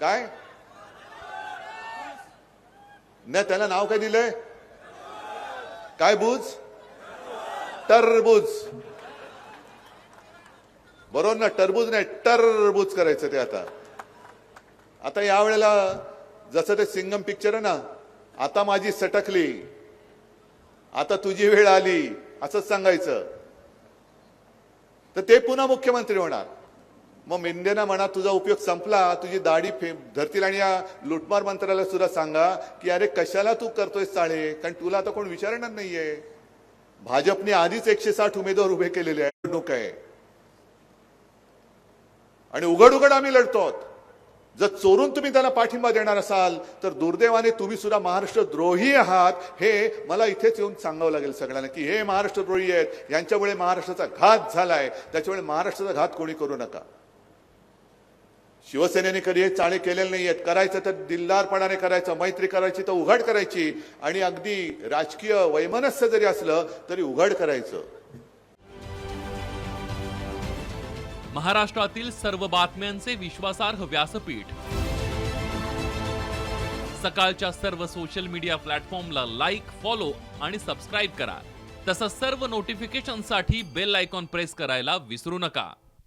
काय? नाही त्याला नाव काय दिलंय? काय बुज? टरबूज. बरोबर ना टरबूज नाही टरबूज करायचं ते आता. आता या वेळेला जसं ते सिंगम पिक्चर आहे ना आता माझी सटकली. आता तुझी वेळ आली असंच सांगायचं. तर ते पुन्हा मुख्यमंत्री होणार. मग मेंढेना म्हणा तुझा उपयोग संपला तुझी दाढी फे धरतील आणि या लुटमार मंत्र्याला सुद्धा सांगा की अरे कशाला तू करतोय चाळे कारण तुला आता कोण विचारणार नाहीये. भाजपने आधीच एकशे साठ उमेदवार उभे केलेले आहे निवडणूक आहे. आणि उघड उघड आम्ही लढतो जर चोरून तुम्ही त्याला पाठिंबा देणार असाल तर दुर्दैवाने तुम्ही सुद्धा महाराष्ट्र द्रोही आहात. हे मला इथेच येऊन सांगावं लागेल सगळ्यांना की हे महाराष्ट्र द्रोही आहेत. यांच्यामुळे महाराष्ट्राचा घात झालाय. त्याच्यामुळे महाराष्ट्राचा घात कोणी करू नका. शिवसेनेने कधी हे चाळे केलेले नाही आहेत करायचं तर दिलदारपणाने करायचं मैत्री करायची तर उघड करायची आणि अगदी राजकीय वैमनस्य जरी असलं तरी उघड करायचं. महाराष्ट्रातील सर्व बातम्यांचे विश्वासार्ह व्यासपीठ. सकाळच्या सर्व सोशल मीडिया प्लॅटफॉर्मला लाईक फॉलो आणि सबस्क्राईब करा. तसंच सर्व नोटिफिकेशनसाठी बेल आयकॉन प्रेस करायला विसरू नका.